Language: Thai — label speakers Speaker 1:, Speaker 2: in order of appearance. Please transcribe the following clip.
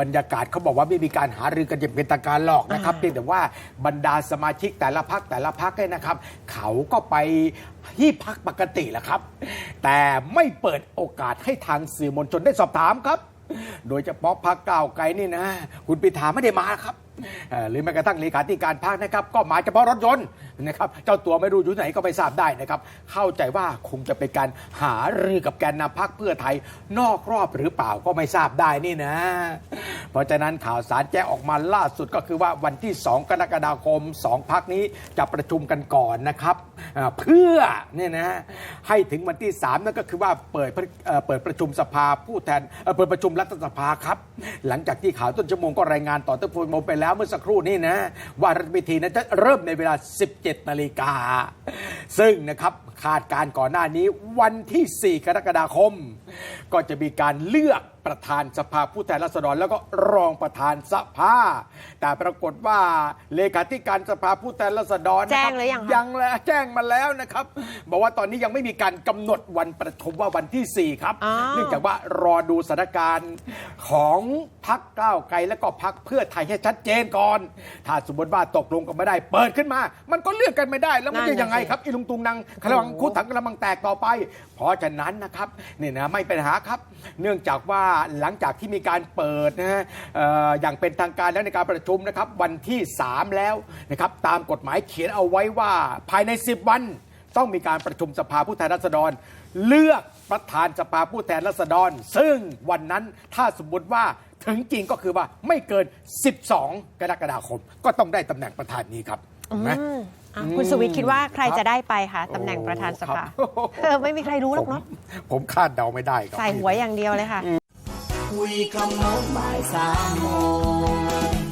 Speaker 1: บรรยากาศเขาบอกว่าไม่มีการหารือกันอย่างเป็นทางการหรอกนะครับ
Speaker 2: อ่า
Speaker 1: เพียงแต่ว่าบรรดาสมาชิกแต่ละพักแต่ละพักเนี่ยนะครับ เขาก็ไปที่พักปกติแหละครับ แต่ไม่เปิดโอกาสให้ทางสื่อมวลชนได้สอบถามครับ โดยเฉพาะพักก้าวไกลนี่นะ คุณพิธาไม่ได้มาครับเอ่อ หรือแม้กระทั่งเลขาธิการพรรคนะครับก็มาเฉพาะรถยนต์นะครับเจ้าตัวไม่รู้อยู่ไหนก็ไม่ทราบได้นะครับเข้าใจว่าคงจะเป็นการหารือกับแกนนำพรรคเพื่อไทยนอกรอบหรือเปล่าก็ไม่ทราบได้นี่นะ เพราะฉะนั้นข่าวสารแจ้งออกมาล่าสุดก็คือว่าวันที่ 2 กรกฎาคมสองพักนี้จะประชุมกันก่อนนะครับเพื่อเนี่ยนะให้ถึงวันที่ 3 นั่นก็คือว่าเปิดเปิดประชุมสภาผู้แทนเปิดประชุมรัฐสภาครับ หลังจากที่ข่าวต้นชั่วโมงก็รายงานต่อต้นชั่วโมไปแล้วแล้วเมื่อสักครู่นี้นะว่ารัฐพิธีนั้นจะเริ่มในเวลา 17 นาฬิกา ซึ่งนะครับคาดการก่อนหน้านี้วันที่ 4 กรกฎาคม ก็จะมีการเลือก ประธานสภาผู้แทนราษฎรแล้วก็รองประธานสภา แต่ปรากฏว่าเลขาธิการสภาผู้แทนราษฎรนะครับ
Speaker 2: แจ้งหรือยังคะ
Speaker 1: ยังแล้วแจ้งมาแล้วนะครับ บอกว่าตอนนี้ยังไม่มีการกำหนดวันประชุมว่าวันที่ 4 ครับ
Speaker 2: อ้าว
Speaker 1: เนื่องจากว่ารอดูสถานการณ์ของพักก้าวไกลและก็พักเพื่อไทยให้ชัดเจนก่อน ถ้าสมมติว่าตกลงกันไม่ได้เปิดขึ้นมา มันก็เลือกกันไม่ได้แล้วมันจะยังไงครับ อีลุงตุงนางกระวังคู่ถังกระมังแตกต่อไป เพราะฉะนั้นนะครับนี่นะไม่เป็นปัญหาครับ เนื่องจากว่าหลังจากที่มีการเปิดนะฮะเอ่ออย่างเป็นทางการแล้วในการประชุมนะครับวันที่ 3 แล้วนะครับตามกฎหมายเขียนเอาไว้ว่าภายใน 10 วันต้องมีการประชุมสภาผู้แทนราษฎร เลือกประธานสภาผู้แทนราษฎร ซึ่งวันนั้นถ้าสมมติว่าถึงจริงก็คือว่าไม่เกิน 12 กรกฎาคม ก็ต้องได้ตำแหน่งประธานนี้ครับเห็นไหม
Speaker 2: อืมอะคุณสุวิทย์คิดว่าใคร
Speaker 1: ครับ
Speaker 2: จะได้ไปคะตำแหน่งประธานสภา
Speaker 1: โอ้โห
Speaker 2: เออไม่มีใครรู้หรอกเนาะ
Speaker 1: ผมผมคาดเดาไม่ได้ครับ
Speaker 2: ใส่หัวอย่างเดียวเลยค่ะ
Speaker 3: quy không mớ mài xa mồ.